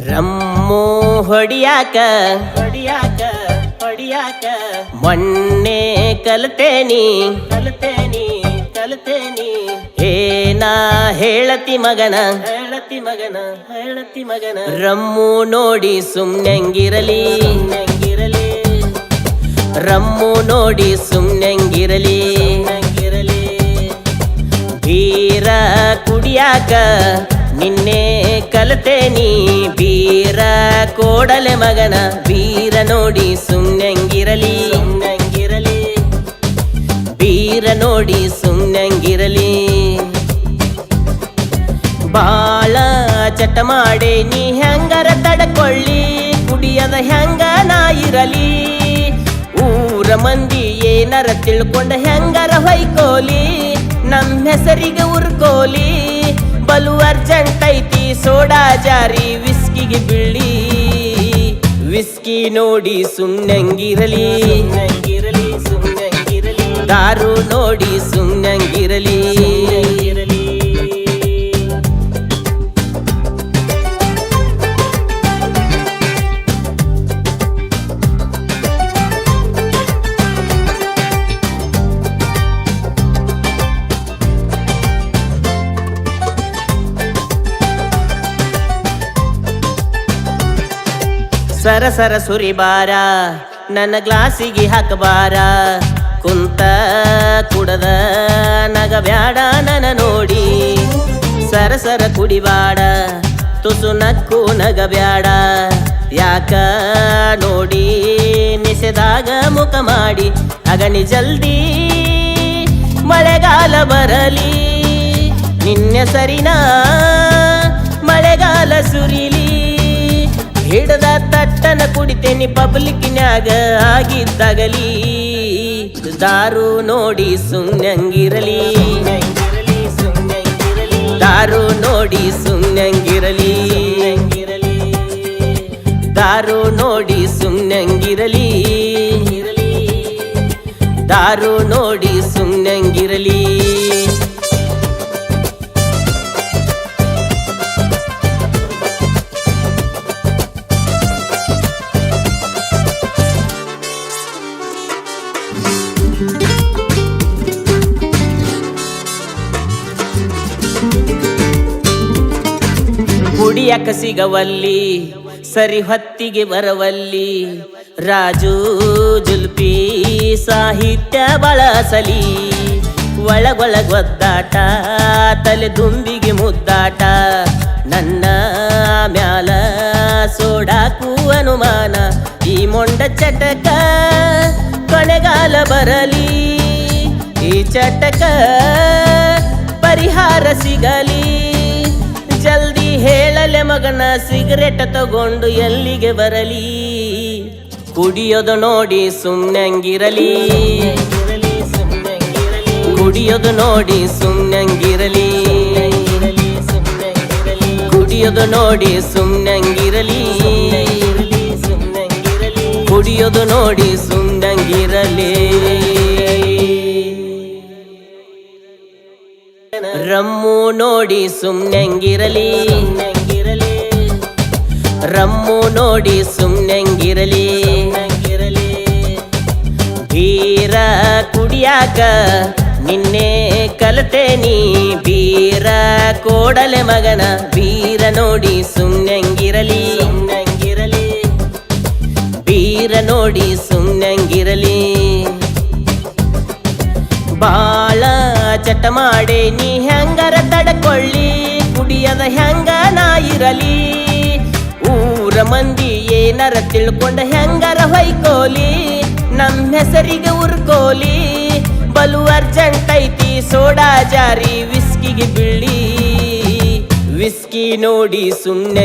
Rum ಹೊಡಿಯಾಕ ಹೊಡಿಯಾಕ ಹೊಡಿಯಾಕ. ಮೊನ್ನೆ ಕಲ್ತೇನಿ. ಕಲ್ತೇನಿ ಕಲ್ತೇನಿ. ಏನ ಹೇಳತಿ ಮಗನ? ಹೇಳತಿ ಮಗನ ಹೇಳತಿ ಮಗನ. ರಮ್ಮು ನೋಡಿ ಸುಮ್ನೆಂಗಿರಲಿ. ನಂಗಿರಲಿ ರಮ್ಮು ನೋಡಿ ಸುಮ್ನೆಂಗಿರಲಿ. ನಂಗಿರಲಿ ಬೀರ ಕುಡಿಯಾಕ ನಿನ್ನೆ ಕಲ್ತೇನಿ. ಕೋಡಲೆ ಮಗನ ವೀರ ನೋಡಿ ಸುಮ್ಮನೆಂಗಿರಲಿ ಸುಮ್ಮನೆಂಗಿರಲಿ ವೀರ ನೋಡಿ ಸುಮ್ಮನೆಂಗಿರಲಿ ಬಾಳ ಚಟ ಮಾಡಿ ನೀ ಹೆಂಗರ ತಡಕೊಳ್ಳಿ ಕುಡಿಯದ ಹೆಂಗ ನಾ ಇರಲಿ. ಊರ ಮಂದಿ ಏನರ ತಿಳ್ಕೊಂಡ ಹೆಂಗರ ಹೊಯ್ಕೋಲಿ ನಮ್ ಹೆಸರಿಗೆ ಉರ್ಕೋಲಿ. ಬಲು ಅರ್ಜೆಂಟ್ ಐತಿ ಸೋಡಾ ಜಾರಿ ವಿಸ್ಕಿಗೆ ಬೀಳಿ. ವಿಸ್ಕಿ ನೋಡಿ ಸುಮ್ಮನಂಗಿರಲಿ ದಾರು ನೋಡಿ ಸುಮ್ನಂಗಿರಲಿ. ಸರ ಸರ ಸುರಿಬಾರ ನನ್ನ ಗ್ಲಾಸಿಗೆ ಹಾಕಬಾರ. ಕುಂತ ಕುಡದ ನಗಬ್ಯಾಡ ನನ್ನ ನೋಡಿ. ಸರ ಸರ ಕುಡಿಬಾಡ ತುಸು ನಕ್ಕು ನಗಬ್ಯಾಡ ಯಾಕ ನೋಡಿ, ನಿಸೆದಾಗ ಮುಖ ಮಾಡಿ. ಅಗಣಿ ಜಲ್ದಿ ಮಳೆಗಾಲ ಬರಲಿ. ನಿನ್ನೆ ಸರಿನಾ ಮಳೆಗಾಲ ಸುರಿಲಿ. ಹಿಡದ ತಟ್ಟನ ಕುಡಿತೇನಿ ಪಬ್ಲಿಕ್ನ್ಯಾಗ ಆಗಿದ್ದಾಗಲಿ. ದಾರು ನೋಡಿ ಸುಮ್ನಂಗಿರಲಿ. ದಾರು ನೋಡಿ ಸುಮ್ನಂಗಿರಲಿ. ದಾರು ನೋಡಿ ಸುಮ್ನಂಗಿರಲಿ. ದಾರು ನೋಡಿ ಸುಮ್ನಂಗಿರಲಿ. ಕುಡಿಯಕ ಸಿಗವಲ್ಲಿ ಸರಿ ಹೊತ್ತಿಗೆ ಬರವಲ್ಲಿ. ರಾಜು ಜುಲ್ಪಿ ಸಾಹಿತ್ಯ ಬಳಸಲಿ. ಒಳಗೊಳಗೊದ್ದಾಟ ತಲೆ ದುಂಬಿಗೆ ಮುದ್ದಾಟ. ನನ್ನ ಮ್ಯಾಲ ಸೋಡಾಕು ಅನುಮಾನ, ಈ ಮೊಂಡ ಚಟಕ ಕೊನೆಗಾಲ ಬರಲಿ. ಈ ಚಟಕ ಪರಿಹಾರ ಸಿಗಲಿ. ಹೇಳಲೆ ಮಗನ ಸಿಗರೆಟ್ ತಗೊಂಡು ಎಲ್ಲಿಗೆ ಬರಲಿ? ಕುಡಿಯೋದು ನೋಡಿ ಸುಮ್ನಂಗಿರಲಿ ಕುಡಿಯೋದು ನೋಡಿ ಸುಮ್ನಂಗಿರಲಿ ಕುಡಿಯೋದು ನೋಡಿ ಸುಮ್ನಂಗಿರಲಿ ಕುಡಿಯೋದು ನೋಡಿ ಸುಮ್ನಂಗಿರಲಿ ರಮ್ಮು ನೋಡಿ ಸುಮ್ನಂಗಿರಲಿ ರಮ್ಮು ನೋಡಿ ಸುಮ್ನಂಗಿರಲಿ. ಬೀರ ಕುಡಿಯಾಕ ನಿನ್ನೆ ಕಲ್ತೇನಿ ಬೀರ ಕೋಡಲೆ ಮಗನ ಬೀರ ನೋಡಿ ಸುಮ್ನಂಗಿರಲಿ. ಬೀರ ನೋಡಿ ಸುಮ್ನಂಗಿರಲಿ. ಬಾಳ ಚಟ ಮಾಡೇ ನೀ ಹೆಂಗರ ತಡಕೊಳ್ಳಿ. ಕುಡಿಯದ ಹೆಂಗ ನಾ ಇರಲಿ. ಊರ ಮಂದಿ ಏನಾರ ತಿಳ್ಕೊಂಡ ಹೆಂಗಾರ ಹೊಯ್ಕೋಲಿ? ನಮ್ ಹೆಸರಿಗೆ ಉರ್ಕೋಲಿ. ಬಲು ಅರ್ಜೆಂಟ್ ಐತಿ, ಸೋಡಾ ಜಾರಿ, ವಿಸ್ಕಿಗೆ ಬಿಳಿ ವಿಸ್ಕಿ ನೋಡಿ ಸುಮ್ನೆ